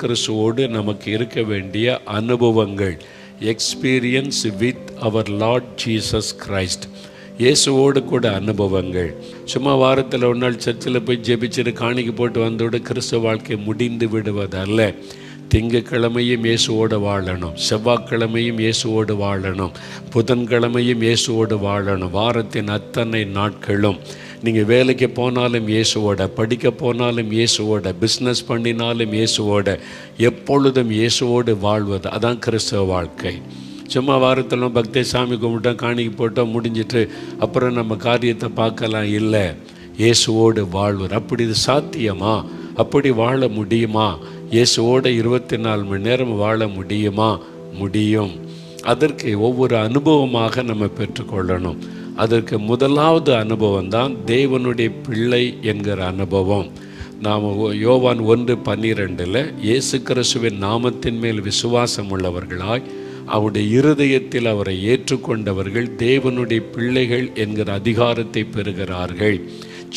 கிறிஸ்துவோடு நமக்கு இருக்க வேண்டிய அனுபவங்கள் experience with our Lord Jesus Christ இயேசுவோடு கூட அனுபவங்கள். சும்மா வாரத்தில் ஒரு நாள் சர்ச்சில் போய் ஜெபிச்சுட்டு காணிக்கு போட்டு வந்தோட கிறிஸ்துவ வாழ்க்கை முடிந்து விடுவதல்ல. திங்கக்கிழமையும் இயேசுவோடு வாழணும். செவ்வாய்க்கிழமையும் இயேசுவோடு வாழணும். புதன்கிழமையும் இயேசுவோடு வாழணும். வாரத்தின் அத்தனை நாட்களும் நீங்கள் வேலைக்கு போனாலும் இயேசுவோட படிக்க போனாலும் இயேசுவோட பிஸ்னஸ் பண்ணினாலும் இயேசுவோட எப்பொழுதும் இயேசுவோடு வாழ்வது அதான் கிறிஸ்தவ வாழ்க்கை. சும்மா வாரத்தில் பக்தி சாமி கும்பிட்டோம் காணிக்கு போட்டோம் முடிஞ்சிட்டு அப்புறம் நம்ம காரியத்தை பார்க்கலாம். இல்லை இயேசுவோடு வாழ்வது. அப்படி இது சாத்தியமா? அப்படி வாழ முடியுமா? இயேசுவோட இருபத்தி நாலு மணி நேரம் வாழ முடியுமா? முடியும். அதற்கு ஒவ்வொரு அனுபவமாக நம்ம பெற்றுக்கொள்ளணும். அதற்கு முதலாவது அனுபவம் தான் தேவனுடைய பிள்ளை என்கிற அனுபவம். நாம் யோவான் ஒன்று பன்னிரெண்டில் இயேசு கிறிஸ்துவின் நாமத்தின் மேல் விசுவாசம் உள்ளவர்களாய் அவருடைய இருதயத்தில் அவரை ஏற்றுக்கொண்டவர்கள் தேவனுடைய பிள்ளைகள் என்கிற அதிகாரத்தை பெறுகிறார்கள்.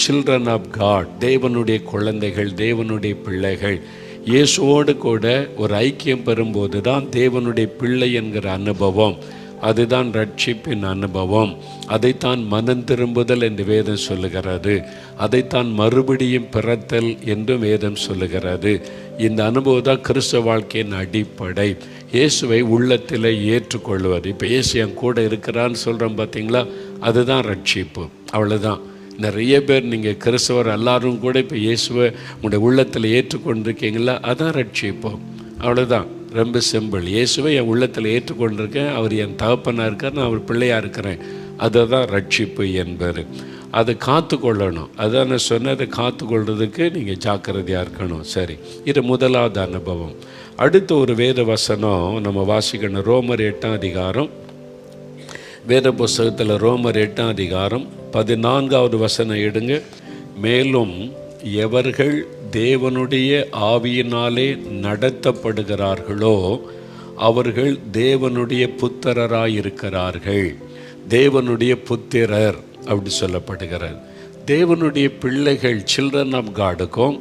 சில்ட்ரன் ஆஃப் காட் தேவனுடைய குழந்தைகள் தேவனுடைய பிள்ளைகள். இயேசுவோடு கூட ஒரு ஐக்கியம் பெறும்போது தான் தேவனுடைய பிள்ளை என்கிற அனுபவம். அதுதான் ரட்சிப்பின் அனுபவம். அதைத்தான் மனம் திரும்புதல் என்று வேதம் சொல்லுகிறது. அதைத்தான் மறுபடியும் பிறத்தல் என்றும் வேதம் சொல்லுகிறது. இந்த அனுபவம் தான் கிறிஸ்தவ வாழ்க்கையின் அடிப்படை. இயேசுவை உள்ளத்தில் ஏற்றுக்கொள்வது. இப்போ இயேசு என் கூட இருக்கிறான்னு சொல்கிறோம் பார்த்தீங்களா அதுதான் ரட்சிப்பு. அவ்வளோதான் நிறைய பேர் நீங்கள் கிறிஸ்தவர் எல்லாரும் கூட இப்போ இயேசுவை உங்களுடைய உள்ளத்தில் ஏற்றுக்கொண்டிருக்கீங்களா? அதான் ரட்சிப்போம் அவ்வளோதான் ரொம்ப சிம்பிள். இயேசுவை என் உள்ளத்தில் ஏற்றுக்கொண்டிருக்கேன். அவர் என் தகப்பனாக இருக்கார். நான் அவர் பிள்ளையாக இருக்கிறேன். அதை தான் ரட்சிப்பு என்பார் அதை காத்து கொள்ளணும் அதான் நான் சொன்னதை காத்து கொள்றதுக்கு நீங்கள் ஜாக்கிரதையாக இருக்கணும். சரி. இது முதலாவது அனுபவம். அடுத்த ஒரு வேத வசனம் நம்ம வாசிக்கணும். ரோமர் எட்டாம் அதிகாரம். வேத புஸ்தகத்தில் ரோமர் எட்டாம் அதிகாரம் பதினான்காவது வசனம் எடுங்க. மேலும் எவர்கள் தேவனுடைய ஆவியினாலே நடத்தப்படுகிறார்களோ அவர்கள் தேவனுடைய புத்திரராயிருக்கிறார்கள். தேவனுடைய புத்திரர் அப்படி சொல்லப்படுகிறார் தேவனுடைய பிள்ளைகள் சில்ட்ரன் ஆஃப் காடுக்கும்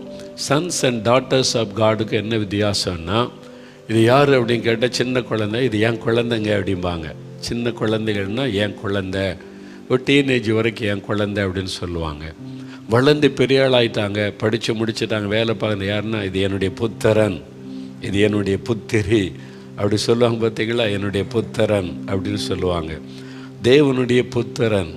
சன்ஸ் அண்ட் டாட்டர்ஸ் ஆஃப் காடுக்கும் என்ன வித்தியாசம்னா இது யார் அப்படின்னு கேட்டால் சின்ன குழந்தை இது என் குழந்தைங்க அப்படிம்பாங்க. சின்ன குழந்தைகள்னா என் குழந்தை. ஒரு டீனேஜ் வரைக்கும் என் குழந்தை அப்படின்னு சொல்லுவாங்க. வளர்ந்து பெரிய ஆளாயிட்டாங்க படித்து முடிச்சுட்டாங்க வேலை பார்க்குறது யாருன்னா இது என்னுடைய புத்தரன் இது என்னுடைய புத்திரி. அப்படி சொல்லுவாங்க பார்த்தீங்களா? என்னுடைய புத்தரன் அப்படின்னு சொல்லுவாங்க. தேவனுடைய புத்திரன்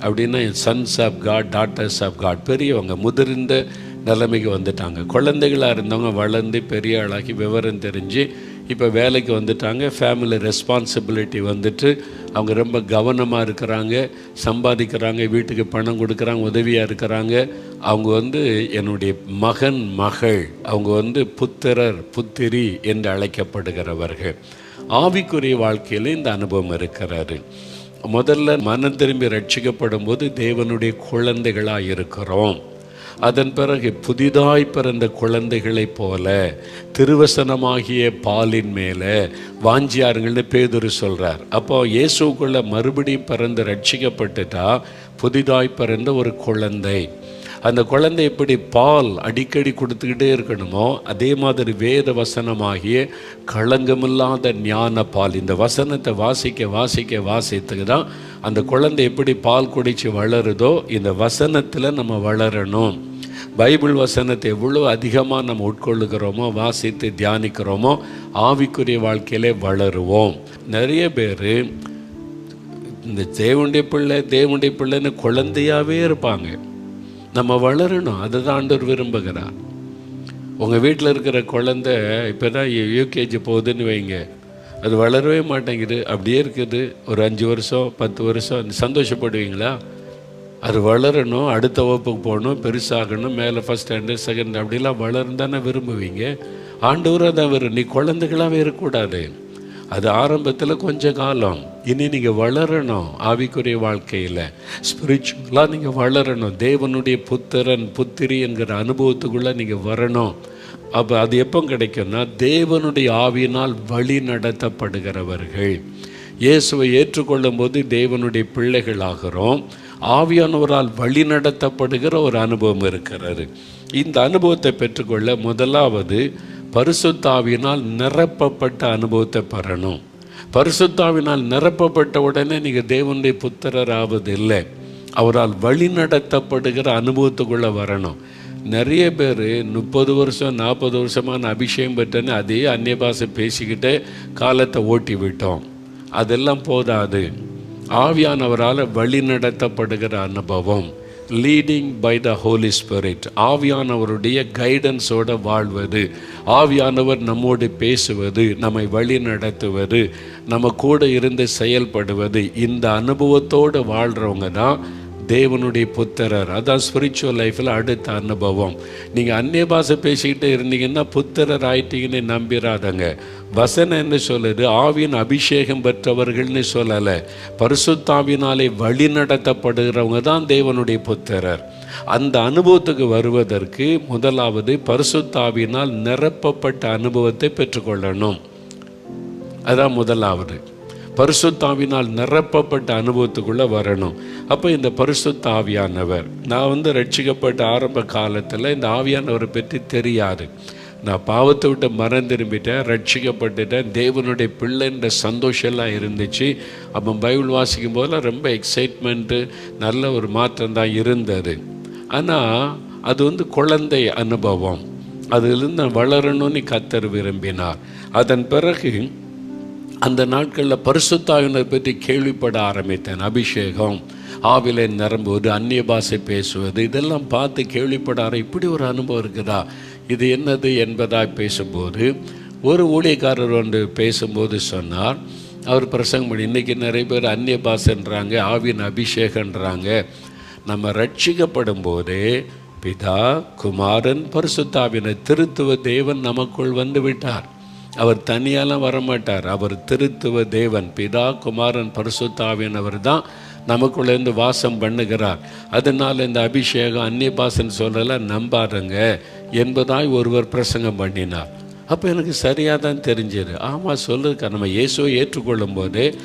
அப்படின்னா sons of God daughters of God பெரியவங்க முதிர்ந்த நிலைமைக்கு வந்துட்டாங்க. குழந்தைகளாக இருந்தவங்க வளர்ந்து பெரிய ஆளாகி விவரம் தெரிஞ்சு இப்போ வேலைக்கு வந்துட்டாங்க ஃபேமிலி ரெஸ்பான்சிபிலிட்டி வந்துட்டு அவங்க ரொம்ப கவனமாக இருக்கிறாங்க சம்பாதிக்கிறாங்க வீட்டுக்கு பணம் கொடுக்குறாங்க உதவியாக இருக்கிறாங்க. அவங்க வந்து என்னுடைய மகன் மகள் அவங்க வந்து புத்திரர் புத்திரி என்று அழைக்கப்படுகிறவர்கள். ஆவிக்குரிய வாழ்க்கையில் இந்த அனுபவம் இருக்கிறாரு முதல்ல மனம் திரும்பி ரட்சிக்கப்படும் போது தேவனுடைய குழந்தைகளாக இருக்கிறோம் அதன் பிறகு புதிதாய் பிறந்த குழந்தைகளைப் போல திருவசனமாகிய பாலின் மேலே வாஞ்சியாருங்கள்னு பேதுரு சொல்கிறார் அப்போ இயேசுக்குள்ளே மறுபடியும் பிறந்து ரட்சிக்கப்பட்டுட்டா புதிதாய் பிறந்த ஒரு குழந்தை. அந்த குழந்தை எப்படி பால் அடிக்கடி கொடுத்துக்கிட்டே இருக்கணுமோ அதே மாதிரி வேத வசனமாகிய களங்கமில்லாத ஞான பால் இந்த வசனத்தை வாசிக்க வாசிக்க வாசித்துக்கு தான் அந்த குழந்தை எப்படி பால் குடித்து வளருதோ இந்த வசனத்தில் நம்ம வளரணும். பைபிள் வசனத்தை எவ்வளோ அதிகமாக நம்ம உட்கொள்ளுகிறோமோ வாசித்து தியானிக்கிறோமோ ஆவிக்குரிய வாழ்க்கையிலே வளருவோம். நிறைய பேர் இந்த தேவண்டிய பிள்ளை தேவண்டிய பிள்ளைன்னு குழந்தையாகவே இருப்பாங்க. நம்ம வளரணும் அதை தான் ஆண்டவர் விரும்புகிறார். உங்கள் வீட்டில் இருக்கிற குழந்த இப்போ தான் யூகேஜி போகுதுன்னு வைங்க. அது வளரவே மாட்டேங்குது. அப்படியே இருக்குது. ஒரு அஞ்சு வருஷம் பத்து வருஷம் சந்தோஷப்படுவீங்களா? அது வளரணும் அடுத்த வகுப்புக்கு போகணும் பெருசாகணும் மேலே ஃபஸ்ட் ஸ்டாண்டர்ட் செகண்ட் அப்படிலாம் வளரும் தானே விரும்புவீங்க. ஆண்டவராக தான் வரும் நீ குழந்தைகளாகவே இருக்கக்கூடாது. அது ஆரம்பத்தில் கொஞ்ச காலம். இனி நீங்கள் வளரணும் ஆவிக்குரிய வாழ்க்கையில். ஸ்பிரிச்சுவலாக நீங்கள் வளரணும். தேவனுடைய புத்திரன் புத்திரி என்கிற அனுபவத்துக்குள்ளே நீங்கள் வரணும். அப்போ அது எப்போ கிடைக்கும்னா தேவனுடைய ஆவியினால் வழி நடத்தப்படுகிறவர்கள். இயேசுவை ஏற்றுக்கொள்ளும் போது தேவனுடைய பிள்ளைகளாகிறோம். ஆவியானவரால் வழி நடத்தப்படுகிற ஒரு அனுபவம் இருக்கிறாரு இந்த அனுபவத்தை பெற்றுக்கொள்ள முதலாவது பரிசுத்தாவினால் நிரப்பப்பட்ட அனுபவத்தை பெறணும். பரிசுத்தாவினால் நிரப்பப்பட்ட உடனே நீங்கள் தேவனுடைய புத்திரர் ஆவதில்லை அவரால் வழி நடத்தப்படுகிற அனுபவத்துக்குள்ளே வரணும். நிறைய பேர் முப்பது வருஷம் நாற்பது வருஷமான அபிஷேகம் பெற்றேன்னு அதே அந்நிய பாசை பேசிக்கிட்டே காலத்தை ஓட்டி விட்டோம் அதெல்லாம் போதாது. ஆவியானவரால் வழி நடத்தப்படுகிற அனுபவம். Leading by the Holy Spirit ஆவியானவருடைய கைடன்ஸோட வாழ்வது ஆவியானவர் நம்மோடு பேசுவது நம்மை வழி நடத்துவது நம்ம கூட இருந்து செயல்படுவது இந்த அனுபவத்தோடு வாழ்கிறவங்க தான் தேவனுடைய புத்திரர். அதான் ஸ்பிரிச்சுவல் லைஃப்பில் அடுத்த அனுபவம். நீங்கள் அந்நிய பாஷை பேசிக்கிட்டு இருந்தீங்கன்னா புத்திரர் ஆயிட்டீங்கன்னு நம்பிடாதங்க வசனம் என்ன சொல்லுது? ஆவியின் அபிஷேகம் பெற்றவர்கள்னு சொல்லலை. பரிசுத்தாவினாலே வழி நடத்தப்படுகிறவங்க தான் தேவனுடைய புத்திரர். அந்த அனுபவத்துக்கு வருவதற்கு முதலாவது பரிசுத்தாவினால் நிரப்பப்பட்ட அனுபவத்தை பெற்றுக்கொள்ளணும். அதான் முதலாவது. பரிசுத்தாவினால் நிரப்பப்பட்ட அனுபவத்துக்குள்ளே வரணும். அப்போ இந்த பரிசுத்த ஆவியானவர் நான் வந்து ரட்சிக்கப்பட்ட ஆரம்ப காலத்தில் இந்த ஆவியானவரை பற்றி தெரியாது. நான் பாவத்தை விட்டு மரம் திரும்பிட்டேன் ரட்சிக்கப்பட்டுட்டேன் தேவனுடைய பிள்ளைன்ற சந்தோஷம்லாம் இருந்துச்சு. அப்போ பைபிள் வாசிக்கும் போதெல்லாம் ரொம்ப எக்ஸைட்மெண்ட்டு நல்ல ஒரு மாற்றம் தான் இருந்தது. ஆனால் அது வந்து குழந்தை அனுபவம். அதிலிருந்து நான் வளரணும்னு கத்தர் விரும்பினார். அதன் பிறகு அந்த நாட்களில் பரிசுத்தாவினர் பற்றி கேள்விப்பட ஆரம்பித்தேன். அபிஷேகம் ஆவிலை நிரம்புவது அந்நிய பாஷை பேசுவது இதெல்லாம் பார்த்து கேள்விப்படாத இப்படி ஒரு அனுபவம் இருக்குதா? இது என்னது என்பதாக பேசும்போது ஒரு ஊழியக்காரர் ஒன்று பேசும்போது சொன்னார் அவர் பிரசங்கம் பண்ணி இன்றைக்கி நிறைய பேர் அந்நிய பாஷன்றாங்க ஆவின் அபிஷேகன்றாங்க. நம்ம ரட்சிக்கப்படும் போதே பிதா குமாரன் பரிசுத்தாவினை திருத்துவ தேவன் நமக்குள் வந்து விட்டார். அவர் தனியாலாம் வரமாட்டார். அவர் திருத்துவ தேவன் பிதா குமாரன் பரிசுத்தாவின் அவர் தான் நமக்குள்ளேருந்து வாசம் பண்ணுகிறார். அதனால் இந்த அபிஷேகம் அந்நிய பாசன் நம்பாருங்க என்பதாய் ஒருவர் பிரசங்கம் பண்ணினார். அப்போ எனக்கு சரியாக தான் தெரிஞ்சது. ஆமாம் சொல்லுக்கா நம்ம இயேசுவை ஏற்றுக்கொள்ளும் போது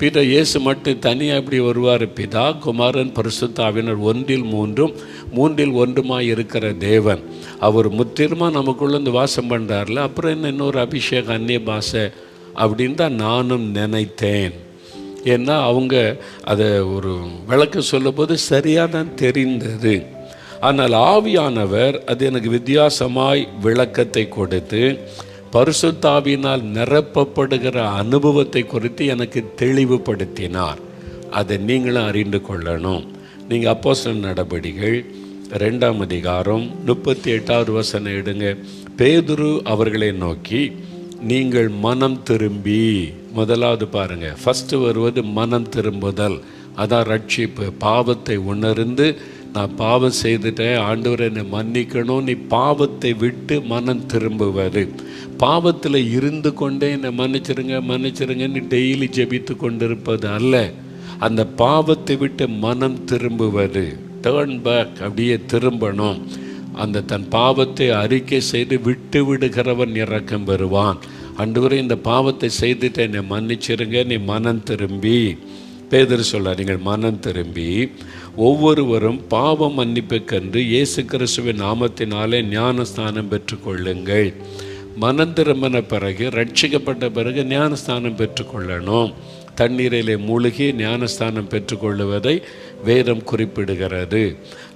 பிதா இயேசு மட்டும் தனியாக இப்படி வருவார். பிதா குமாரன் பரிசுத்தாவினர் ஒன்றில் மூன்றும் மூன்றில் ஒன்றுமாய் இருக்கிற தேவன். அவர் முத்திரமாக நமக்குள்ளேருந்து வாசம் பண்ணுறாருல அப்புறம் என்ன இன்னொரு அபிஷேகம் அந்நிய பாஷை அப்படின்னு தான் நானும் நினைத்தேன். ஏன்னா அவங்க அதை ஒரு விளக்க சொல்லும்போது சரியாக தான் தெரிந்தது. ஆனால் ஆவியானவர் அது எனக்கு வித்தியாசமாய் விளக்கத்தை கொடுத்து பரிசுத்தாவினால் நிரப்பப்படுகிற அனுபவத்தை குறித்து எனக்கு தெளிவுபடுத்தினார். அதை நீங்களும் அறிந்து கொள்ளணும். நீங்கள் அப்போஸ்தலர் நடபடிகள் ரெண்டாம் அதிகாரம் முப்பத்தி எட்டாவது வசனம் எடுங்க. பேதுரு அவர்களை நோக்கி நீங்கள் மனம் திரும்பி. முதலாவது பாருங்க. ஃபஸ்ட்டு வருவது மனம் திரும்புதல். அதான் ரட்சிப்பு. பாவத்தை உணர்ந்து நான் பாவம் செய்துட்டேன். ஆண்டவர் என்னை மன்னிக்கணும். நீ பாவத்தை விட்டு மனம் திரும்புவது. பாவத்தில் இருந்து கொண்டே என்னை மன்னிச்சிருங்க மன்னிச்சிருங்கன்னு டெய்லி ஜெபித்து கொண்டிருப்பது அல்ல. அந்த பாவத்தை விட்டு மனம் திரும்புவது. டேர்ன் பேக் அப்படியே திரும்பணும். அந்த தன் பாவத்தை அறிக்கை செய்து விட்டு விடுகிறவன் இறக்கம் பெறுவான். அன்றுவரை இந்த பாவத்தை செய்துட்டு என்னை மன்னிச்சிருங்க. நீ மனம் திரும்பி. பேதர் சொல்ல நீங்கள் மனம் திரும்பி. ஒவ்வொருவரும் பாவ மன்னிப்புக்கென்று இயேசு கிறிஸ்துவின் நாமத்தினாலே ஞானஸ்தானம் பெற்றுக்கொள்ளுங்கள். மனம் திரும்பின பிறகு ரட்சிக்கப்பட்ட பிறகு ஞானஸ்தானம் பெற்றுக்கொள்ளணும். தண்ணீரிலே மூழ்கி ஞானஸ்தானம் பெற்றுக்கொள்ளுவதை வேதம் குறிப்பிடுகிறது.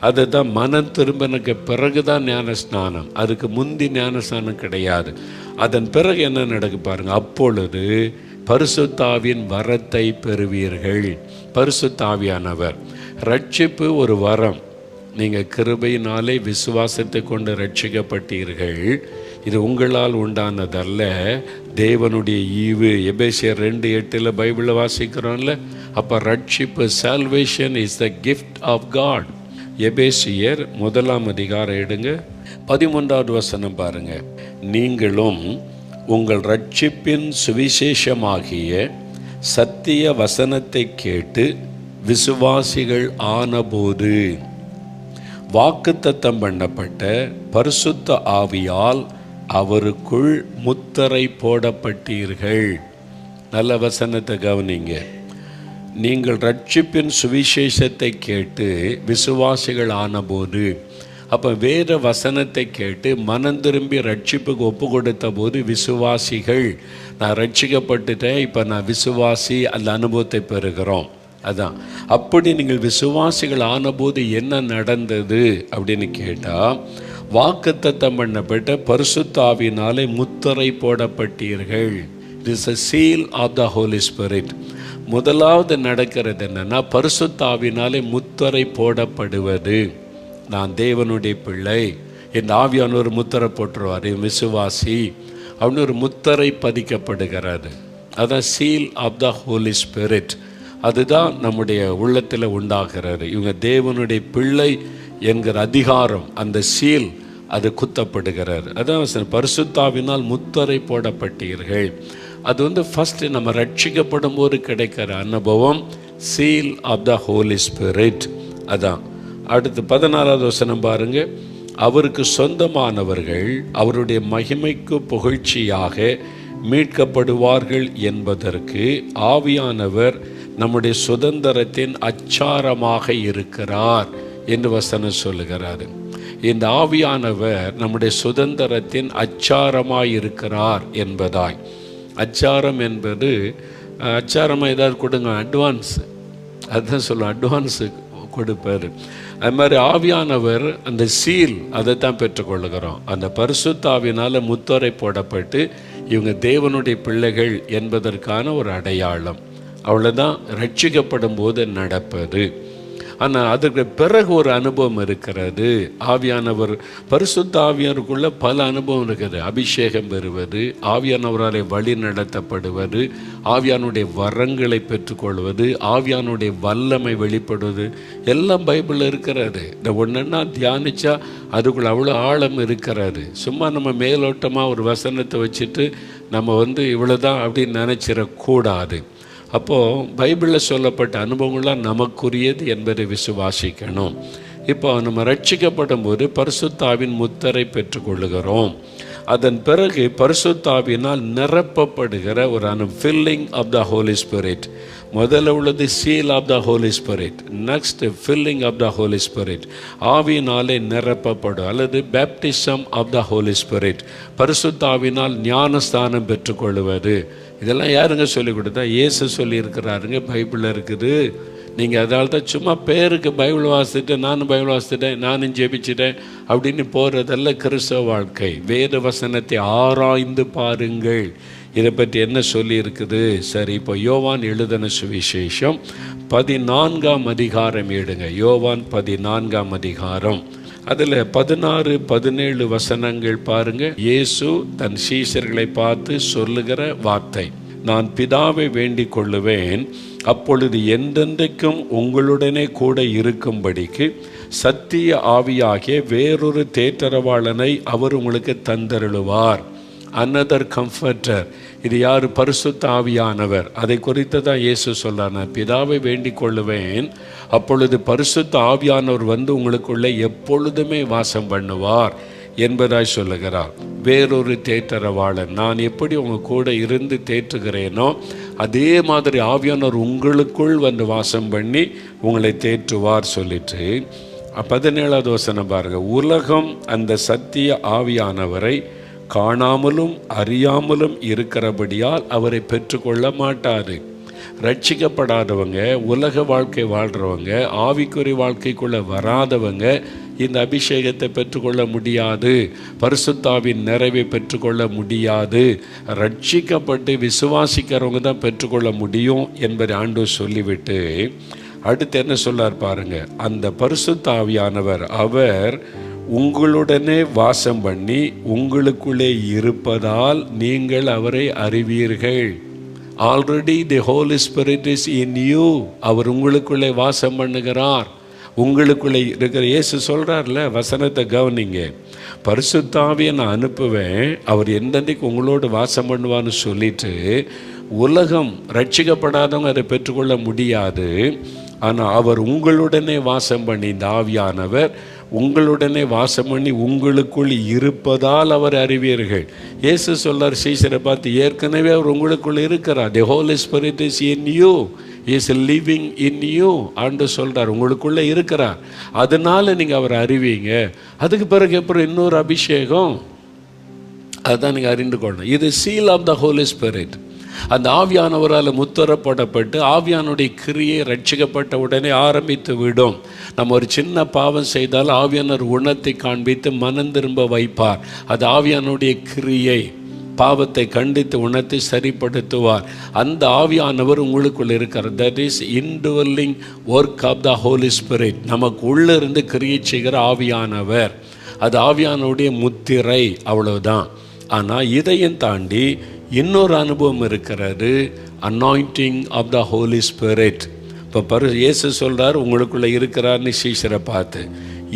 அதுதான் மனம் திரும்பினுக்கு பிறகு தான் ஞானஸ்நானம். அதுக்கு முந்தி ஞானஸ்நானம் கிடையாது. அதன் பிறகு என்ன நடக்கு பாருங்க அப்பொழுது பரிசுத்தாவின் வரத்தை பெறுவீர்கள். பரிசுத்தாவியானவர். ரட்சிப்பு ஒரு வரம். நீங்கள் கிருபையினாலே விசுவாசத்தை கொண்டு ரட்சிக்கப்பட்டீர்கள். இது உங்களால் உண்டானதல்ல. தேவனுடைய ஈவு. எபேசியர் ரெண்டு எட்டில் பைபிளில் வாசிக்கிறோம்ல? அப்போ ரட்சிப்பு salvation is the gift of God எபேசியர் முதலாம் அதிகாரம் எடுங்க. பதிமூன்றாவது வசனம் பாருங்க. நீங்களும் உங்கள் ரட்சிப்பின் சுவிசேஷமாகிய சத்திய வசனத்தை கேட்டு விசுவாசிகள் ஆனபோது வாக்குத்தத்தம் பண்ணப்பட்ட பரிசுத்த ஆவியால் அவருக்குள் முத்தரை போடப்பட்டீர்கள். நல்ல வசனத்தை கவனிங்க. நீங்கள் ரட்சிப்பின் சுவிசேஷத்தை கேட்டு விசுவாசிகள் ஆனபோது அப்போ வேறு வசனத்தை கேட்டு மனம் திரும்பி ரட்சிப்புக்கு ஒப்பு கொடுத்த போது விசுவாசிகள் நான் ரட்சிக்கப்பட்டுட்டேன் இப்போ நான் விசுவாசி அந்த அனுபவத்தை பெறுகிறோம். அதான். அப்படி நீங்கள் விசுவாசிகள் ஆனபோது என்ன நடந்தது அப்படின்னு கேட்டால் வாக்குத்தத்தம் பண்ணப்பட்ட பரிசுத்தாவினாலே முத்திரை போடப்பட்டீர்கள். It is a seal of the Holy Spirit முதலாவது நடக்கிறது என்னென்னா பரிசுத்தாவினாலே முத்திரை போடப்படுவது. நான் தேவனுடைய பிள்ளை. என் ஆவியானவர் முத்திரை போட்டுருவார். என் விசுவாசி. அப்படின்னு ஒரு முத்திரை பதிக்கப்படுகிறது அதான் seal of the Holy Spirit அதுதான் நம்முடைய உள்ளத்தில் உண்டாகிறார் இவங்க தேவனுடைய பிள்ளை என்கிற அதிகாரம் அந்த சீல் அது குத்தப்படுகிறார். அதான் பரிசுத்தாவினால் முத்தரை போடப்பட்டீர்கள். அது வந்து ஃபஸ்ட்டு நம்ம ரட்சிக்கப்படும் போது கிடைக்கிற அனுபவம் seal of the Holy Spirit அதான். அடுத்து பதினாறாவது வசனம் பாருங்க. அவருக்கு சொந்தமானவர்கள் அவருடைய மகிமைக்கு புகழ்ச்சியாக மீட்கப்படுவார்கள் என்பதற்கு ஆவியானவர் நம்முடைய சுதந்திரத்தின் அச்சாரமாக இருக்கிறார் என்று வசனம் சொல்லுகிறார். இந்த ஆவியானவர் நம்முடைய சுதந்திரத்தின் அச்சாரமாய் இருக்கிறார் என்பதாய். அச்சாரம் என்பது அச்சாரமாக ஏதாவது கொடுங்க அட்வான்ஸ் அதுதான் சொல்லுவோம் அட்வான்ஸு கொடுப்பார் அது மாதிரி ஆவியானவர் அந்த சீல் அதை தான் பெற்றுக்கொள்ளுகிறோம். அந்த பரிசுத்தாவினால் முத்தரை போடப்பட்டு இவங்க தேவனுடைய பிள்ளைகள் என்பதற்கான ஒரு அடையாளம். அவ்வளோதான் ரட்சிக்கப்படும் போது நடப்பது. ஆனால் அதற்கு பிறகு ஒரு அனுபவம் இருக்கிறது. ஆவியானவர் பரிசுத்த ஆவியாருக்குள்ள பல அனுபவம் இருக்குது. அபிஷேகம் பெறுவது ஆவியானவராலே வழி நடத்தப்படுவது ஆவியானுடைய வரங்களை பெற்றுக்கொள்வது ஆவியானுடைய வல்லமை வெளிப்படுவது எல்லாம் பைபிளில் இருக்கிறது. இந்த ஒன்றுன்னா தியானிச்சா அதுக்குள்ள அவ்வளோ ஆழம் இருக்கிறது. சும்மா நம்ம மேலோட்டமாக ஒரு வசனத்தை வச்சுட்டு நம்ம வந்து இவ்வளோதான் அப்படின்னு நினச்சிடக்கூடாது. அப்போது பைபிளில் சொல்லப்பட்ட அனுபவங்கள்லாம் நமக்குரியது என்பதை விசுவாசிக்கணும். இப்போ நம்ம ரட்சிக்கப்படும் போது பரிசுத்தாவின் முத்தரை பெற்றுக்கொள்ளுகிறோம். அதன் பிறகு பரிசுத்தாவினால் நிரப்பப்படுகிற ஒரு அனு filling of the Holy Spirit முதல்ல உள்ளது seal of the Holy Spirit next filling of the Holy Spirit ஆவியினாலே நிரப்பப்படும். அல்லது baptism of the Holy Spirit பரிசுத்தாவினால் ஞானஸ்தானம் பெற்றுக்கொள்வது இதெல்லாம் யாருங்க சொல்லி கொடுத்தா? இயேசு சொல்லியிருக்கிறாருங்க பைபிளில் இருக்குது. நீங்கள் அதால் தான் சும்மா பேருக்கு பைபிள் வாசிட்டேன் நானும் பைபிள் வாசிட்டேன் நானும் ஜெபிச்சிட்டேன் அப்படின்னு போகிறதெல்லாம் கிறிஸ்தவ வாழ்க்கை. வேத வசனத்தை ஆராய்ந்து பாருங்கள். இதை பற்றி என்ன சொல்லியிருக்குது? சரி இப்போ யோவான் எழுதின சுவிசேஷம் பதினான்காம் அதிகாரம் எடுங்க யோவான் பதினான்காம் அதிகாரம். அதில் பதினாறு பதினேழு வசனங்கள் பாருங்க. இயேசு தன் சீசர்களை பார்த்து சொல்லுகிற வார்த்தை நான் பிதாவை வேண்டிக் கொள்ளுவேன். அப்பொழுது என்றென்றைக்கும் உங்களுடனே கூட இருக்கும்படிக்கு சத்திய ஆவியாகிய வேறொரு தேற்றரவாளனை அவர் உங்களுக்கு தந்தருளுவார். அனதர் கம்ஃபர்டர் இது யார்? பரிசுத்த ஆவியானவர். அதை குறித்து தான் இயேசு சொல்றார். நான் பிதாவை வேண்டிக் கொள்ளுவேன். அப்பொழுது பரிசுத்த ஆவியானவர் வந்து உங்களுக்குள்ளே எப்பொழுதுமே வாசம் பண்ணுவார் என்பதாய் சொல்லுகிறார். வேறொரு தேற்றரவாளன். நான் எப்படி உங்க கூட இருந்து தேற்றுகிறேனோ அதே மாதிரி ஆவியானவர் உங்களுக்குள் வந்து வாசம் பண்ணி உங்களை தேற்றுவார் சொல்லிட்டு பதினேழாவது வசனம் பாருங்க. உலகம் அந்த சத்திய ஆவியானவரை காணாமலும் அறியாமலும் இருக்கிறபடியால் அவரை பெற்றுக்கொள்ள மாட்டார். ரட்சிக்கப்படாதவங்க உலக வாழ்க்கை வாழ்கிறவங்க ஆவிக்குறி வாழ்க்கைக்குள்ளே வராதவங்க இந்த அபிஷேகத்தை பெற்றுக்கொள்ள முடியாது. பரிசுத்தாவின் நிறைவை பெற்றுக்கொள்ள முடியாது. ரட்சிக்கப்பட்டு விசுவாசிக்கிறவங்க தான் பெற்றுக்கொள்ள முடியும் என்பதை ஆண்டு சொல்லிவிட்டு அடுத்து என்ன சொல்லார் பாருங்க. அந்த பரிசுத்தாவியானவர் அவர் உங்களுடனே வாசம் பண்ணி உங்களுக்குள்ளே இருப்பதால் நீங்கள் அவரை அறிவீர்கள். Already the Holy Spirit is in you அவர் உங்களுக்குள்ளே வாசம் பண்ணுகிறார். உங்களுக்குள்ளே இருக்கிற இயேசு சொல்கிறார்ல வசனத்தை கவனிங்க. பரிசுத்தாவியை நான் அனுப்புவேன். அவர் எந்தெந்தைக்கு உங்களோடு வாசம் பண்ணுவான்னு சொல்லிட்டு உலகம் ரட்சிக்கப்படாதவங்க அதை பெற்றுக்கொள்ள முடியாது. ஆனால் அவர் உங்களுடனே வாசம் பண்ணி இந்த ஆவியானவர் உங்களுடனே வாசம் பண்ணி உங்களுக்குள் இருப்பதால் அவர் அறிவீர்கள். இயேசு சொல்லார் சீசரை பார்த்து ஏற்கனவே அவர் உங்களுக்குள் இருக்கிறார். The Holy Spirit is in you is living in you ஆண்டு சொல்கிறார் உங்களுக்குள்ளே இருக்கிறார். அதனால் நீங்கள் அவரை அறிவீங்க. அதுக்கு பிறகு அப்புறம் இன்னொரு அபிஷேகம். அதுதான் நீங்கள் அறிந்து கொள்ளணும். இது seal of the Holy Spirit அந்த ஆவியானவரால் முத்தரப்படப்பட்டு ஆவியானுடைய கிரியை ரட்சிக்கப்பட்ட உடனே ஆரம்பித்து விடும். நம்ம ஒரு சின்ன பாவம் செய்தால் ஆவியானவர் உணத்தை காண்பித்து மனம் திரும்ப வைப்பார். அது ஆவியானுடைய கிரியை பாவத்தை கண்டித்து உணர்த்தி சரிப்படுத்துவார். அந்த ஆவியானவர் உங்களுக்குள்ள இருக்கிறார். That is indwelling work of the Holy Spirit நமக்கு உள்ளிருந்து கிரியை செய்கிற ஆவியானவர். அது ஆவியானுடைய முத்திரை அவ்வளவுதான். ஆனால் இதையும் தாண்டி இன்னொரு அனுபவம் இருக்கிறது. Anointing of the Holy Spirit இப்போ பரு இயேசு சொல்கிறார் உங்களுக்குள்ளே இருக்கிறார்னு சீசரை பார்த்து.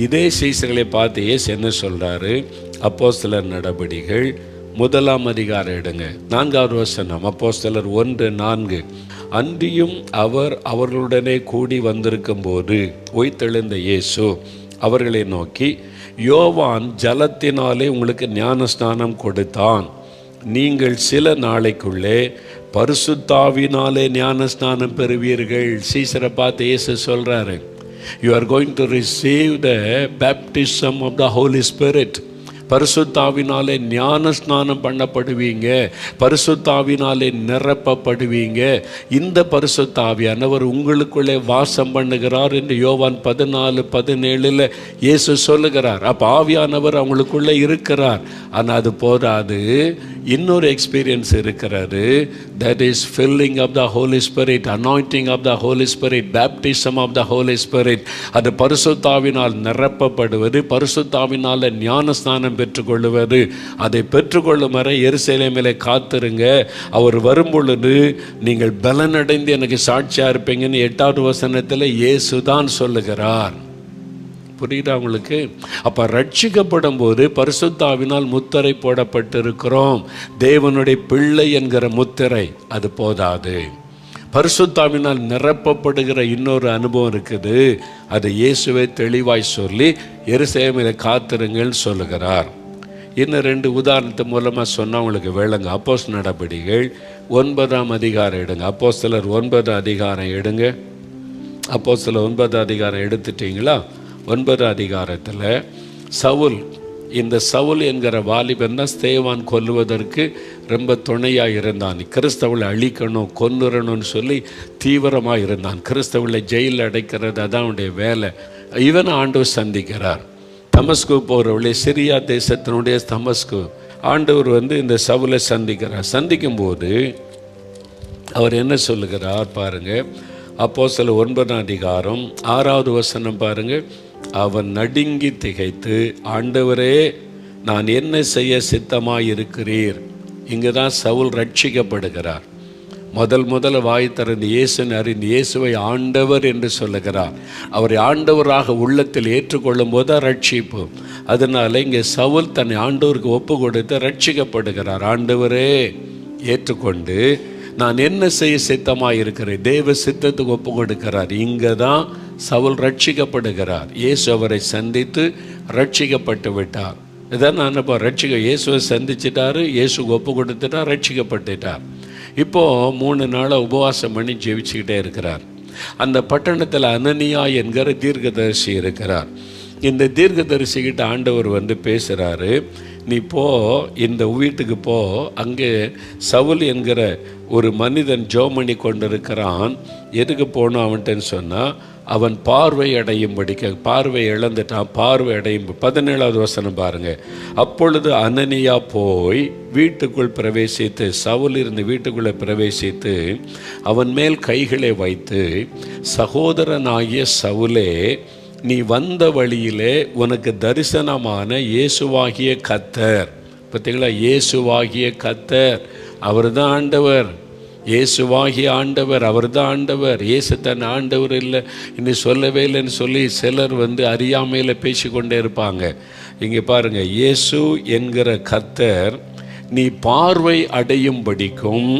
இதே சீசர்களை பார்த்து இயேசு என்ன சொல்கிறாரு அப்போ சிலர் நடபடிகள் முதலாம் அதிகாரம் எடுங்க. நான்காவது வசனம் அப்போ சிலர் ஒன்று நான்கு. அன்றியும் அவர் அவர்களுடனே கூடி வந்திருக்கும் போது ஒய்த்தெழுந்த இயேசு அவர்களை நோக்கி யோவான் ஜலத்தினாலே உங்களுக்கு ஞானஸ்நானம் கொடுத்தான். நீங்கள் சில நாளைக்குள்ளே பரிசுத்தாவினாலே ஞானஸ்நானம் பெறுவீர்கள். சீசரை பார்த்து இயேசு சொல்கிறாரு you are going to receive the baptism of the Holy Spirit பரிசுத்தாவினாலே ஞான ஸ்நானம் பண்ணப்படுவீங்க. பரிசுத்தாவினாலே நிரப்பப்படுவீங்க. இந்த பரிசுத்தாவியானவர் உங்களுக்குள்ளே வாசம் பண்ணுகிறார் என்று யோவான் பதினாலு பதினேழில் இயேசு சொல்லுகிறார். அப்போ ஆவியானவர் அவங்களுக்குள்ளே இருக்கிறார். ஆனால் அது போதாது. இன்னொரு எக்ஸ்பீரியன்ஸ் இருக்கிறாரு that is filling of the Holy Spirit anointing of the Holy Spirit baptism of the Holy Spirit அது பரிசுத்தாவினால் நிரப்பப்படுவது பரிசுத்தாவினால் ஞானஸ்நானம் பெற்றுக்கொள்ளுவது. அதை பெற்றுக்கொள்ளும் வரை எருசலேமிலே காத்திருங்க. அவர் வரும்பொழுது நீங்கள் பலனடைந்து எனக்கு சாட்சியாக இருப்பீங்கன்னு எட்டாவது வசனத்தில் இயேசு தான் சொல்லுகிறார். புரியுதா உங்களுக்கு? அப்போ ரட்சிக்கப்படும் போது பரிசுத்தாவினால் முத்திரை போடப்பட்டிருக்கிறோம். தேவனுடைய பிள்ளை என்கிற முத்திரை அது போதாது. பரிசுத்தாவினால் நிரப்பப்படுகிற இன்னொரு அனுபவம் இருக்குது. அது இயேசுவை தெளிவாய் சொல்லி எருசேமையில காத்திருங்கள்னு சொல்லுகிறார். இன்னும் ரெண்டு உதாரணத்து மூலமாக சொன்னால் உங்களுக்கு வேலைங்க அப்போஸ் நடபடிகள் ஒன்பதாம் அதிகாரம் எடுங்க. அப்போ சிலர் ஒன்பது அதிகாரம் எடுங்க. அப்போ சிலர் ஒன்பது அதிகாரம் எடுத்துட்டீங்களா? ஒன்பது அதிகாரத்தில் சவுல் இந்த சவுல் என்கிற வாலிபன் தான் ஸ்தேவான் கொல்லுவதற்கு ரொம்ப துணையாக இருந்தான். கிறிஸ்தவளை அழிக்கணும் கொன்னுறணும்னு சொல்லி தீவிரமாக இருந்தான். கிறிஸ்தவளை ஜெயிலில் அடைக்கிறது அதான் அவனுடைய வேலை. இவன் ஆண்டவர் சந்திக்கிறார். தமஸ்கு போகிறவளே சிரியா தேசத்தினுடைய தமஸ்கு. ஆண்டவர் வந்து இந்த சவுலை சந்திக்கிறார். சந்திக்கும்போது அவர் என்ன சொல்லுகிறார் பாருங்கள் அப்போ சில ஒன்பதாம் அதிகாரம் ஆறாவது வசனம் பாருங்கள் அவன் நடுங்கி திகைத்து ஆண்டவரே நான் என்ன செய்ய சித்தமாய் இருக்கிறீர் இங்கே தான் சவுல் ரட்சிக்கப்படுகிறார். முதல் முதல்ல வாய் திறந்து இயேசுன்னு அறிந்து இயேசுவை ஆண்டவர் என்று சொல்லுகிறார். அவரை ஆண்டவராக உள்ளத்தில் ஏற்றுக்கொள்ளும் போது தான் ரட்சிப்பு. அதனால இங்கே சவுல் தன்னை ஆண்டவருக்கு ஒப்பு கொடுத்து ரட்சிக்கப்படுகிறார். ஆண்டவரே ஏற்றுக்கொண்டு நான் என்ன செய்ய சித்தமாக இருக்கிறேன் தேவ சித்தத்துக்கு ஒப்பு கொடுக்கிறார் இங்கே தான் சவுல் ரட்சிக்கப்படுகிறார். இயேசு அவரை சந்தித்து ரட்சிக்கப்பட்டு விட்டார். இதான் நான் இப்போ ரட்சிக்க இயேசுவை சந்திச்சிட்டாரு இயேசுக்கு ஒப்பு கொடுத்துட்டார் ரட்சிக்கப்பட்டுட்டார். இப்போது மூணு நாளாக உபவாசம் பண்ணி ஜெபிச்சுக்கிட்டே இருக்கிறார். அந்த பட்டணத்தில் அனனியா என்கிற தீர்க்கதரிசி இருக்கிறார். இந்த தீர்க்கதரிசிக்கிட்ட ஆண்டவர் வந்து பேசுகிறாரு நீ போ இந்த வீட்டுக்கு போ. அங்கே சவுல் என்கிற ஒரு மனிதன் ஜோமணி கொண்டிருக்கிறான். எதுக்கு போகணும் அவன்கிட்டன்னு சொன்னால் அவன் பார்வை அடையும்படிக்க பார்வை இழந்துட்டான் பார்வை அடையும் பதினேழாவது வசனம் பாருங்க. அப்பொழுது அனனியா போய் வீட்டுக்குள் பிரவேசித்து சவுல் இருந்து வீட்டுக்குள்ளே பிரவேசித்து அவன் மேல் கைகளை வைத்து சகோதரனாகிய சவுலே நீ வந்த வழியிலே உனக்கு தரிசனமான இயேசுவாகிய கத்தர். பார்த்தீங்களா? இயேசுவாகிய கத்தர். அவர் தான் ஆண்டவர். இயேசுவாகி ஆண்டவர் அவர் தான் ஆண்டவர். இயேசு தன் ஆண்டவர் இல்லை இன்னும் சொல்லவே இல்லைன்னு சொல்லி சிலர் வந்து அறியாமையில் பேசிக்கொண்டே இருப்பாங்க. இங்கே பாருங்க இயேசு என்கிற கத்தர் நீ பார்வை அடையும்படிக்கும்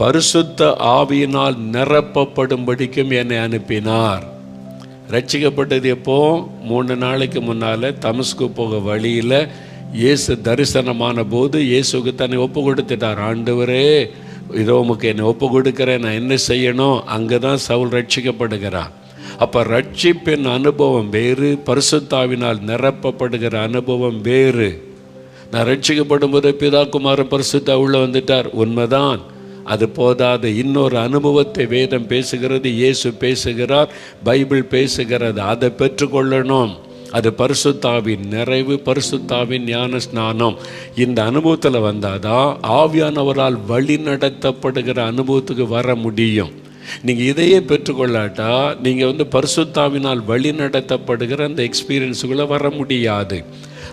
பரிசுத்த ஆவியினால் நிரப்பப்படும்படிக்கும் என்னை அனுப்பினார். ரட்சிக்கப்பட்டது எப்போ? மூணு நாளைக்கு முன்னால் தமஸ்கு போக வழியில் இயேசு தரிசனமான போது இயேசுக்கு தன்னை ஒப்பு கொடுத்துட்டார் ஆண்டவரே இதோ உமக்கு என்னை ஒப்பு கொடுக்குறேன் நான் என்ன செய்யணும் அங்கே தான் சவுல் ரட்சிக்கப்படுகிறான். அப்போ ரட்சிப்பின் அனுபவம் வேறு பரிசுத்தாவினால் நிரப்பப்படுகிற அனுபவம் வேறு. நான் ரட்சிக்கப்படும் போது பிதா குமார பரிசுத்தா உள்ளே வந்துட்டார். உண்மைதான். அது போதாது. இன்னொரு அனுபவத்தை வேதம் பேசுகிறது இயேசு பேசுகிறார் பைபிள் பேசுகிறது. அதை பெற்றுக்கொள்ளணும். அது பரிசுத்தாவின் நிறைவு பரிசுத்தாவின் ஞான ஸ்நானம் இந்த அனுபவத்தில் வந்தாதான் ஆவியானவரால் வழி நடத்தப்படுகிற அனுபவத்துக்கு வர முடியும். நீங்கள் இதையே பெற்றுக்கொள்ளாட்டா நீங்கள் வந்து பரிசுத்தாவினால் வழி நடத்தப்படுகிற அந்த எக்ஸ்பீரியன்ஸுக்குள்ளே வர முடியாது.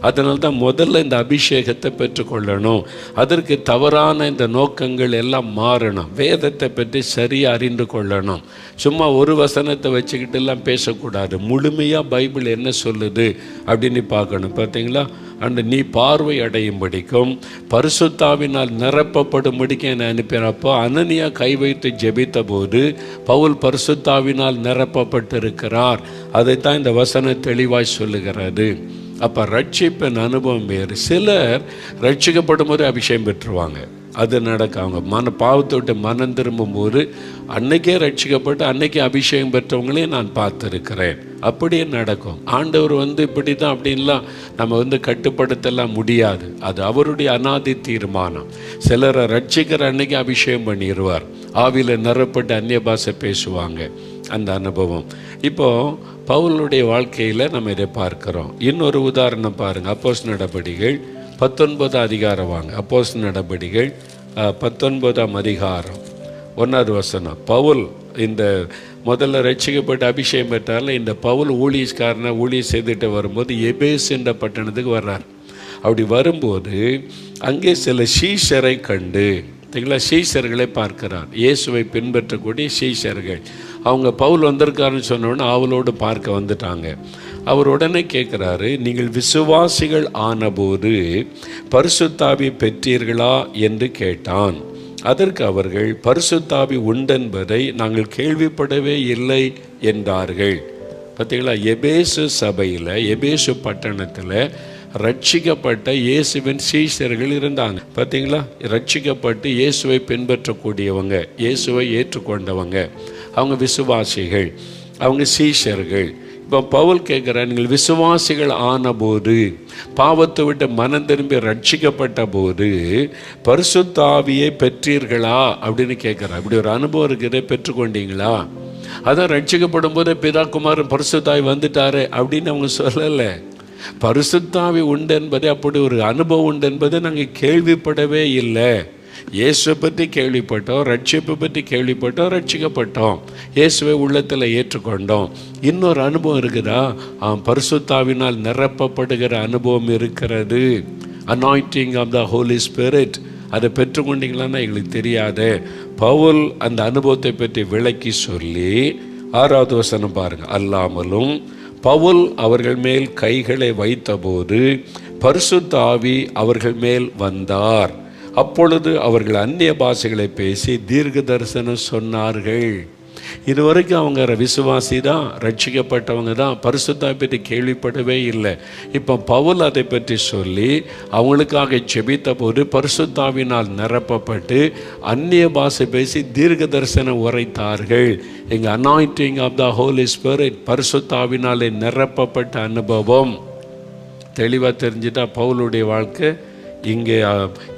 அதனால தான் முதல்ல இந்த அபிஷேகத்தை பெற்றுக்கொள்ளணும். அதற்கு தவறான இந்த நோக்கங்கள் எல்லாம் மாறணும். வேதத்தை பற்றி சரியாக அறிந்து கொள்ளணும். சும்மா ஒரு வசனத்தை வச்சுக்கிட்டு எல்லாம் பேசக்கூடாது. முழுமையாக பைபிள் என்ன சொல்லுது அப்படின்னு பார்க்கணும். பார்த்தீங்களா? அண்டு நீ பார்வை அடையும் படிக்கும் பரிசுத்தாவினால் நிரப்பப்படும்படிக்கு என்னை அனுப்பினப்போ அனனியா கை வைத்து ஜெபித்த போது பவுல் பரிசுத்தாவினால் நிரப்பப்பட்டிருக்கிறார். அதைத்தான் இந்த வசனம் தெளிவாய் சொல்லுகிறது. அப்போ ரட்சிப்பின் அனுபவம் வேறு. சிலர் ரட்சிக்கப்படும் போது அபிஷேகம் பெற்றுருவாங்க அது நடக்கும். அவங்க மன பாவத்தோட்டு மனம் திரும்பும் போது அன்னைக்கே ரட்சிக்கப்பட்டு அன்னைக்கு அபிஷேகம் பெற்றவங்களையும் நான் பார்த்துருக்கிறேன். அப்படியே நடக்கும். ஆண்டவர் வந்து இப்படி தான் அப்படின்லாம் நம்ம வந்து கட்டுப்படுத்தலாம் முடியாது. அது அவருடைய அனாதி தீர்மானம். சிலரை ரட்சிக்கிற அன்னைக்கு அபிஷேகம் பண்ணிடுவார். ஆவியில் நிறப்பட்டு அந்நிய பாஷை பேசுவாங்க. அந்த அனுபவம். இப்போ பவுலுடைய வாழ்க்கையில் நம்ம இதை பார்க்கிறோம். இன்னொரு உதாரணம் பாருங்கள் அப்போஸ் நடபடிகள் பத்தொன்பது அதிகாரம் வாங்க. அப்போஸ் நடபடிகள் பத்தொன்பதாம் அதிகாரம். ஒன்றாவது வசனம். பவுல் இந்த முதல்ல ரட்சிக்கப்பட்டு அபிஷேகம் பெற்றால இந்த பவுல் ஊழியஸ்காரனை ஊழியம் செய்துட்டு வரும்போது எபேஸ் என்ற பட்டணத்துக்கு வர்றார். அப்படி வரும்போது அங்கே சில சீஷரை கண்டு பார்த்தீங்களா சீஷர்களை பார்க்கிறார் இயேசுவை பின்பற்றக்கூடிய சீஷர்கள் அவங்க பவுல் வந்திருக்காருன்னு சொன்னோடனே அவளோடு பார்க்க வந்துட்டாங்க. அவர் உடனே கேட்குறாரு நீங்கள் விசுவாசிகள் ஆனபோது பரிசுத்தாவி பெற்றீர்களா? என்று கேட்டான். அதற்கு அவர்கள் பரிசுத்தாவி உண்டென்பதை நாங்கள் கேள்விப்படவே இல்லை என்றார்கள். பார்த்தீங்களா எபேசு சபையில் எபேசு பட்டணத்தில் ரட்சிக்கப்பட்ட இயேசுவின் சீஷர்கள் இருந்தாங்க. பார்த்தீங்களா ரட்சிக்கப்பட்டு இயேசுவை பின்பற்றக்கூடியவங்க இயேசுவை ஏற்றுக்கொண்டவங்க. அவங்க விசுவாசிகள் அவங்க சீஷர்கள். இப்போ பவுல் கேட்குறார் நீங்கள் விசுவாசிகள் ஆனபோது பாவத்தை விட்டு மனம் திரும்பி ரட்சிக்கப்பட்ட போது பரிசுத்தாவியை பெற்றீர்களா? அப்படின்னு கேட்குறார் இப்படி ஒரு அனுபவம் இருக்கிறத பெற்றுக்கொண்டீங்களா? அதான் ரட்சிக்கப்படும் போது பிதா குமார் பரிசுத்தாய் வந்துட்டாரு அப்படின்னு அவங்க சொல்லலை. பரிசுத்தாவி உண்டு என்பதை அப்படி ஒரு அனுபவம் உண்டு என்பதை நாங்கள் கேள்விப்படவே இல்லை. இயேசுவை பற்றி கேள்விப்பட்டோம் ரட்சிப்பை பற்றி கேள்விப்பட்டோம் ரட்சிக்கப்பட்டோம். இயேசுவை உள்ளத்தில் ஏற்றுக்கொண்டோம். இன்னொரு அனுபவம் இருக்குதா? ஆம், பரிசுத்தாவினால் நிரப்பப்படுகிற அனுபவம் இருக்கிறது. Anointing of the Holy Spirit அதை பெற்றுக்கொண்டீங்களான்னா எங்களுக்கு தெரியாது. பவுல் அந்த அனுபவத்தை பற்றி விளக்கி சொல்லி ஆறாவது வசனம் பாருங்க. அல்லாமலும் பவுல் அவர்கள் மேல் கைகளை வைத்தபோது பரிசுத்தாவி அவர்கள் மேல் வந்தார். அப்பொழுது அவர்கள் அந்நிய பாஷைகளை பேசி தீர்க்க தரிசனம் சொன்னார்கள். இதுவரைக்கும் அவங்க விசுவாசி தான் ரட்சிக்கப்பட்டவங்க தான் பரிசுத்தா பற்றி கேள்விப்படவே இல்லை. இப்போ பவுல் அதை பற்றி சொல்லி அவங்களுக்காக செபித்த போது பரிசுத்தாவினால் நிரப்பப்பட்டு அந்நிய பாஷை பேசி தீர்க்க தரிசனம் உரைத்தார்கள். எங்கள் anointing of the holy spirit பரிசுத்தாவினாலே நிரப்பப்பட்ட அனுபவம். தெளிவாக தெரிஞ்சுட்டா பவுலுடைய வாழ்க்கை. இங்கே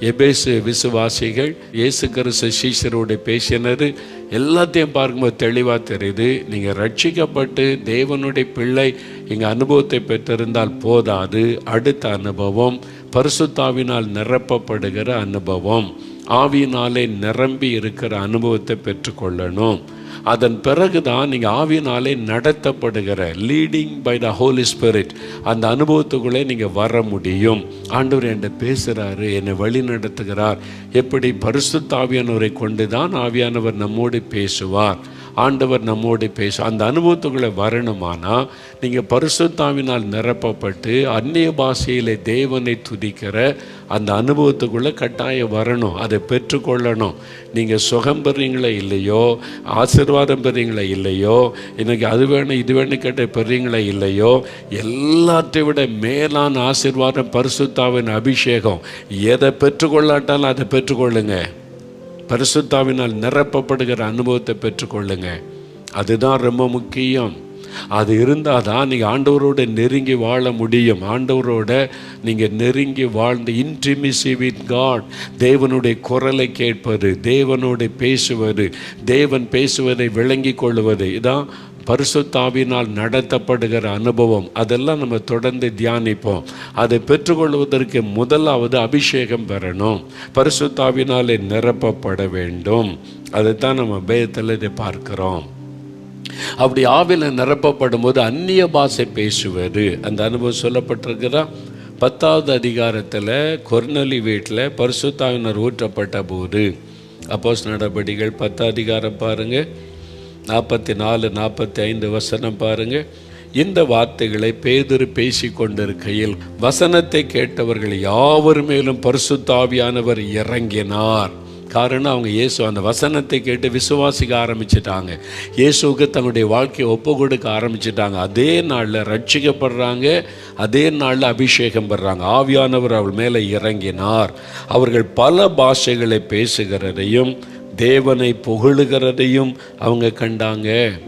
எபேசு விசுவாசிகள் இயேசு கிறிஸ்து சீசரோடு பேசினது. எல்லாத்தையும் பார்க்கும்போது தெளிவாக தெரியுது. நீங்கள் ரட்சிக்கப்பட்டு தேவனுடைய பிள்ளை இங்கே அனுபவத்தை பெற்றிருந்தால் போதாது. அடுத்த அனுபவம் பரிசுத்தாவினால் நிரப்பப்படுகிற அனுபவம். ஆவியினாலே நிரம்பி இருக்கிற அனுபவத்தை பெற்றுக்கொள்ளணும். அதன் பிறகுதான் நீங்கள் ஆவியினாலே நடத்தப்படுகிற leading by the Holy Spirit அந்த அனுபவத்துக்குள்ளே நீங்கள் வர முடியும். ஆண்டவர் என்கிட்ட பேசுகிறாரு என்னை வழி நடத்துகிறார். எப்படி பரிசுத்த ஆவியானவரை கொண்டு தான் ஆவியானவர் நம்மோடு பேசுவார். ஆண்டவர் நம்மோடு பேச அந்த அனுபவத்துக்குள்ளே வரணுமானால் நீங்கள் பரிசுத்தாவினால் நிரப்பப்பட்டு அந்நிய பாஷையில் தேவனை துதிக்கிற அந்த அனுபவத்துக்குள்ளே கட்டாயம் வரணும் அதை பெற்றுக்கொள்ளணும். நீங்கள் சுகம் பெறீங்களா இல்லையோ ஆசீர்வாதம் பெறீங்களா இல்லையோ எனக்கு அது வேணும் இது வேணும் கேட்ட பெறீங்களா இல்லையோ எல்லாத்தை விட மேலான ஆசிர்வாதம் பரிசுத்தாவின் அபிஷேகம். எதை பெற்றுக்கொள்ளாட்டாலும் அதை பெற்றுக்கொள்ளுங்கள் பரிசுத்தாவினால் நிரப்பப்படுகிற அனுபவத்தை பெற்றுக்கொள்ளுங்க. அதுதான் ரொம்ப முக்கியம். அது இருந்தால் தான் நீங்கள் ஆண்டவரோட நெருங்கி வாழ முடியும். ஆண்டவரோட நீங்கள் நெருங்கி வாழ்ந்து இன்டிமிசி வித் காட் தேவனுடைய குரலை கேட்பது தேவனோட பேசுவது தேவன் பேசுவதை விளங்கி கொள்வது இதான் பரிசுத்தாவினால் நடத்தப்படுகிற அனுபவம் அதெல்லாம் நம்ம தொடர்ந்து தியானிப்போம். அதை பெற்றுக்கொள்வதற்கு முதலாவது அபிஷேகம் பெறணும் பரிசுத்தாவினாலே நிரப்பப்பட வேண்டும். அதைத்தான் நம்ம பேதத்தில் இதை பார்க்கிறோம். அப்படி ஆவில நிரப்பப்படும் போது அந்நிய பாஷை பேசுவது. அந்த அனுபவம் சொல்லப்பட்டிருக்கிறா பத்தாவது அதிகாரத்தில் கொர்னலி வீட்டில் பரிசுத்தாவினர் ஊற்றப்பட்ட போது அப்போஸ் நடபடிகள் பத்து அதிகாரம் பாருங்கள் நாற்பத்தி நாலு நாற்பத்தி ஐந்து வசனம் பாருங்கள் இந்த வார்த்தைகளை பேதுரு பேசி கொண்டிருக்கையில் வசனத்தை கேட்டவர்கள் யாவர் மேலும் பரிசுத்தாவியானவர் இறங்கினார். காரணம் அவங்க இயேசு அந்த வசனத்தை கேட்டு விசுவாசிக்க ஆரம்பிச்சிட்டாங்க. இயேசுவுக்கு தன்னுடைய வாழ்க்கையை ஒப்பு கொடுக்க ஆரம்பிச்சிட்டாங்க. அதே நாளில் ரட்சிக்கப்படுறாங்க. அதே நாளில் அபிஷேகம் பெறாங்க ஆவியானவர் அவள் மேலே இறங்கினார். அவர்கள் பல பாஷைகளை பேசுகிறதையும் தேவனை புகழுகிறதையும் அவங்க கண்டாங்க.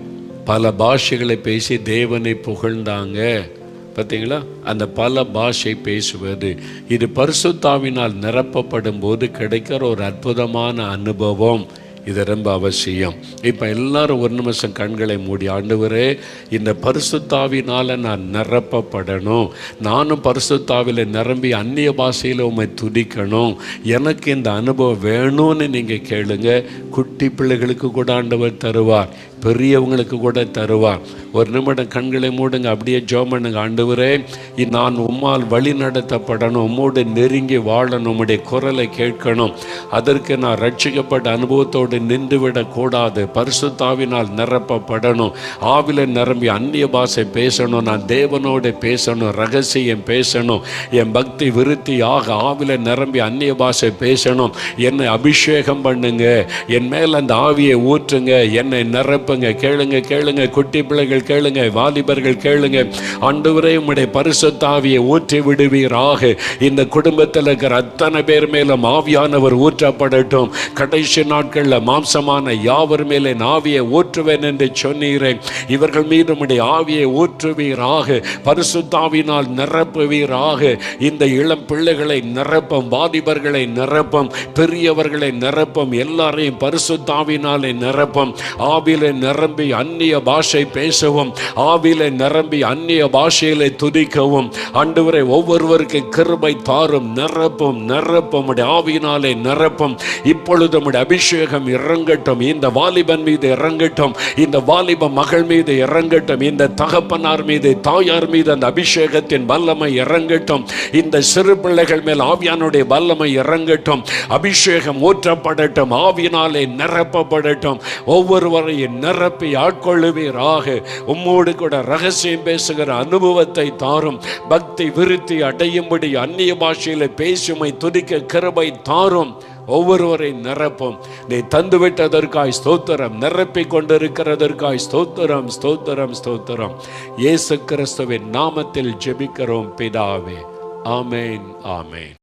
பல பாஷைகளை பேசி தேவனை புகழ்ந்தாங்க. பார்த்தீங்களா? அந்த பல பாஷை பேசுவது. இது பரிசுத்தாவினால் நிரப்பப்படும் போது கிடைக்கிற ஒரு அற்புதமான அனுபவம். இது ரொம்ப அவசியம். இப்போ எல்லாரும் ஒரு நிமிஷம் கண்களை மூடி ஆண்டவரே இந்த பரிசுத்தாவினால் நான் நிரப்பப்படணும். நானும் பரிசுத்தாவில் நிரம்பி அந்நிய பாஷையில் உண்மை துதிக்கணும். எனக்கு இந்த அனுபவம் வேணும்னு நீங்கள் கேளுங்க. குட்டி பிள்ளைகளுக்கு கூட ஆண்டவர் தருவார். பெரியவங்களுக்கு கூட தருவார் ஒரு நிமிடம் கண்களை மூடுங்க அப்படியே ஜோம் பண்ணுங்க. ஆண்டவரே நான் உம்மால் வழி நடத்தப்படணும் உம்மோடு நெருங்கி வாழணும் உம்முடைய குரலை கேட்கணும். அதற்கு நான் ரட்சிக்கப்பட்ட அனுபவத்தோடு நின்றுவிடக் கூடாது. பரிசுத்தாவினால் நிரப்பப்படணும். ஆவில நிரம்பி அந்நிய பாஷை பேசணும் நான் தேவனோடு பேசணும் ரகசியம் பேசணும். என் பக்தி விருத்தி ஆக ஆவில நிரம்பி அந்நிய பாஷை பேசணும். என்னை அபிஷேகம் பண்ணுங்க. என் மேல் அந்த ஆவியை ஊற்றுங்க. என்னை நிரப்புங்க கேளுங்க கேளுங்க குட்டி பிள்ளைகள் கேளுங்க வாலிபர்கள் கேளுங்க. ஆண்டவரே உம்முடைய பரிசுத்தாவியை ஊற்றி விடுவீராக இந்த குடும்பத்தில் இருக்கிற அத்தனை பேர் மேலும் ஆவியானவர் ஊற்றப்படட்டும். கடைசி நாட்களில் மாம்சமான யாவர் மேலே ஆவியை ஊற்றுவேன் என்று சொன்னீரேன் இவர்கள் மீது உம்முடைய ஆவியை ஊற்றுவீராக. பரிசுத்தாவினால் நிரப்புவீராக. இந்த இளம் பிள்ளைகளை நிரப்பும் வாலிபர்களை நிரப்பும் பெரியவர்களை நிரப்பும் எல்லாரையும் பரிசுத்தாவினாலே நிரப்பும். ஆவிலே நிரம்பி அந்நிய பாஷை பேசவும் ஆவியில நிரம்பி அந்நிய பாஷையிலே துதிக்கவும் ஆண்டவரை ஒவ்வொருவருக்கு கிருபை தாரும் நிரப்பும் நிரப்பும் ஆவியினாலே நிரப்பும். இப்பொழுது நம்முடைய அபிஷேகம் இறங்கட்டும் இந்த வாலிபன் மீது இறங்கட்டும் இந்த வாலிப மகள் மீது இறங்கட்டும் இந்த தகப்பனார் மீது தாயார் மீது அந்த அபிஷேகத்தின் வல்லமை இறங்கட்டும். இந்த சிறு பிள்ளைகள் மேல் ஆவியானுடைய வல்லமை இறங்கட்டும். அபிஷேகம் ஊற்றப்படட்டும் ஆவியினாலே நிரப்பப்படட்டும். ஒவ்வொருவரையும் நிரப்பி ஆட்கொள்ளுவீராக. உம்மோடு கூட ரகசியம் பேசுகிற அனுபவத்தை தாரும். பக்தி விருத்தி அடையும்படி அந்நிய பாஷையில பேசுமை துதிக்க கிருபை தாரும். ஒவ்வொருவரை நிரப்பும். நீ தந்துவிட்டதற்காய் ஸ்தோத்திரம் நிரப்பிக் கொண்டிருக்கிறதற்காய் ஸ்தோத்திரம் ஸ்தோத்திரம் ஸ்தோத்திரம். இயேசு கிறிஸ்துவின் நாமத்தில் ஜெபிக்கிறோம் பிதாவே. ஆமேன் ஆமேன்.